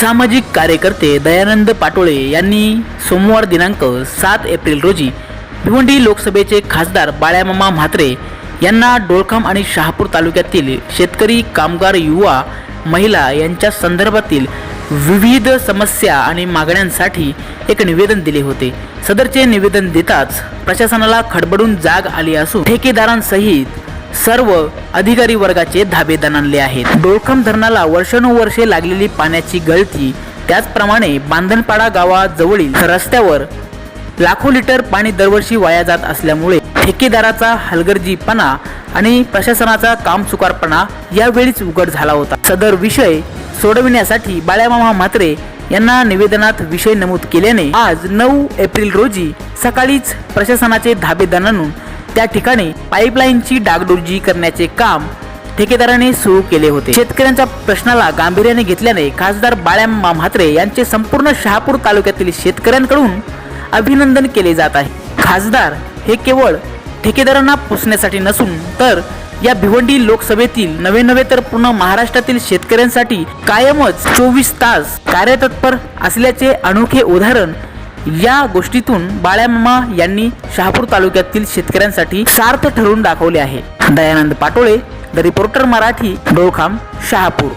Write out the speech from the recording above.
सामाजिक कार्यकर्ते दयानंद पाटोळे यांनी सोमवार दिनांक सात एप्रिल रोजी भिवंडी लोकसभेचे खासदार बाळ्यामामा म्हात्रे यांना डोळखाम आणि शहापूर तालुक्यातील शेतकरी कामगार युवा महिला यांच्या संदर्भातील विविध समस्या आणि मागण्यांसाठी एक निवेदन दिले होते. सदरचे निवेदन देताच प्रशासनाला खडबडून जाग आली असून ठेकेदारांसहित सर्व अधिकारी वर्गाचे धाबे दणाणले आहेत. डोळखम धरणाला वर्षानुवर्षे लागलेली पाण्याची गळती त्याचप्रमाणे बांधणपाडा गावाजवळील रस्त्यावर लाखो लिटर पाणी दरवर्षी वाया जात असल्यामुळे ठेकेदाराचा हलगर्जीपणा आणि प्रशासनाचा कामचुकारपणा यावेळीच उघड झाला होता. सदर विषय सोडविण्यासाठी बाळ्यामामा म्हात्रे यांना निवेदनात विषय नमूद केल्याने आज नऊ एप्रिल रोजी सकाळीच प्रशासनाचे धाबे दणाणून त्या ठिकाणी पाईपलाईनची डागडुजी करण्याचे काम ठेकेदाराने सुरू केले होते. शेतकऱ्यांच्या प्रश्नाला गांभीर्याने घेतल्याने खासदार बाळ्याम्मा म्हात्रे यांचे संपूर्ण शहापूर तालुक्यातील शेतकऱ्यांकडून अभिनंदन केले जात आहे. खासदार हे केवळ ठेकेदारांना पुसण्यासाठी नसून तर या भिवंडी लोकसभेतील नवे नवे तर पूर्ण महाराष्ट्रातील शेतकऱ्यांसाठी कायमच चोवीस तास कार्यतत्पर असल्याचे अनोखे उदाहरण या गोष्टीतून बाळ्यामामा यांनी शहापूर तालुक्यातील शेतकऱ्यांसाठी सार्थ ठरवून दाखवले आहे. Dayanand Patole the reporter Marathi Dolkham Shahapur.